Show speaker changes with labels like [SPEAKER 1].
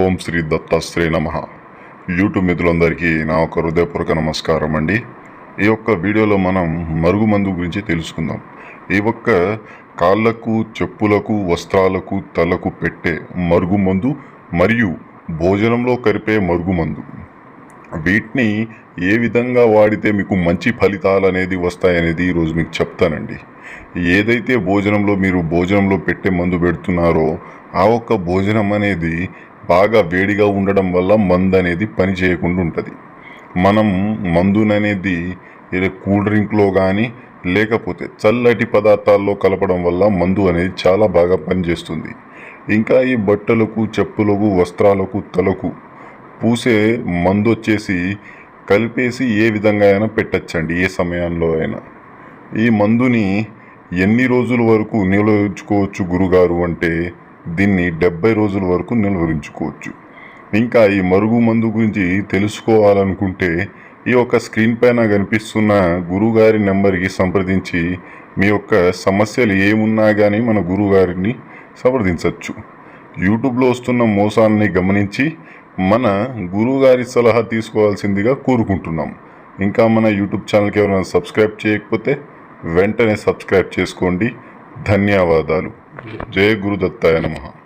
[SPEAKER 1] ఓం శ్రీ దత్తాశ్రీ నమ. యూట్యూబ్ మిత్రులందరికీ నా ఒక హృదయపూర్వక నమస్కారం అండి. ఈ యొక్క వీడియోలో మనం మరుగుమందు గురించి తెలుసుకుందాం. ఈ ఒక్క కాళ్ళకు చెప్పులకు వస్త్రాలకు తలకు పెట్టే మరుగుమందు మరియు భోజనంలో కలిపే మరుగుమందు వీటిని ఏ విధంగా వాడితే మీకు మంచి ఫలితాలు అనేది వస్తాయనేది ఈరోజు మీకు చెప్తానండి. ఏదైతే భోజనంలో మీరు భోజనంలో పెట్టే మందు పెడుతున్నారో ఆ ఒక్క భోజనం అనేది బాగా వేడిగా ఉండడం వల్ల మందు అనేది పని చేయకుండా ఉంటుంది. మనం మందుననేది కూల్ డ్రింక్లో కానీ లేకపోతే చల్లటి పదార్థాల్లో కలపడం వల్ల మందు అనేది చాలా బాగా పనిచేస్తుంది. ఇంకా ఈ బట్టలకు చెప్పులకు వస్త్రాలకు తలకు పూసే మందు వచ్చేసి కలిపేసి ఏ విధంగా అయినా పెట్టచ్చండి ఏ సమయంలో అయినా. ఈ మందుని ఎన్ని రోజుల వరకు నిల్వ ఉంచుకోవచ్చు గురుగారు అంటే దీన్ని డెబ్బై రోజుల వరకు నిలువరించుకోవచ్చు. ఇంకా ఈ మరుగు మందు గురించి తెలుసుకోవాలనుకుంటే ఈ యొక్క స్క్రీన్ పైన కనిపిస్తున్న గురుగారి నెంబర్కి సంప్రదించి మీ యొక్క సమస్యలు ఏమున్నా కానీ మన గురుగారిని సంప్రదించవచ్చు యూట్యూబ్లో వస్తున్న మోసాన్ని గమనించి మన గురువుగారి సలహా తీసుకోవాల్సిందిగా కోరుకుంటున్నాం. ఇంకా మన యూట్యూబ్ ఛానల్కి ఎవరైనా సబ్స్క్రైబ్ చేయకపోతే వెంటనే సబ్స్క్రైబ్ చేసుకోండి. ధన్యవాదాలు. ਜੈ ਗੁਰੂ ਦਤਾਏ ਨਮः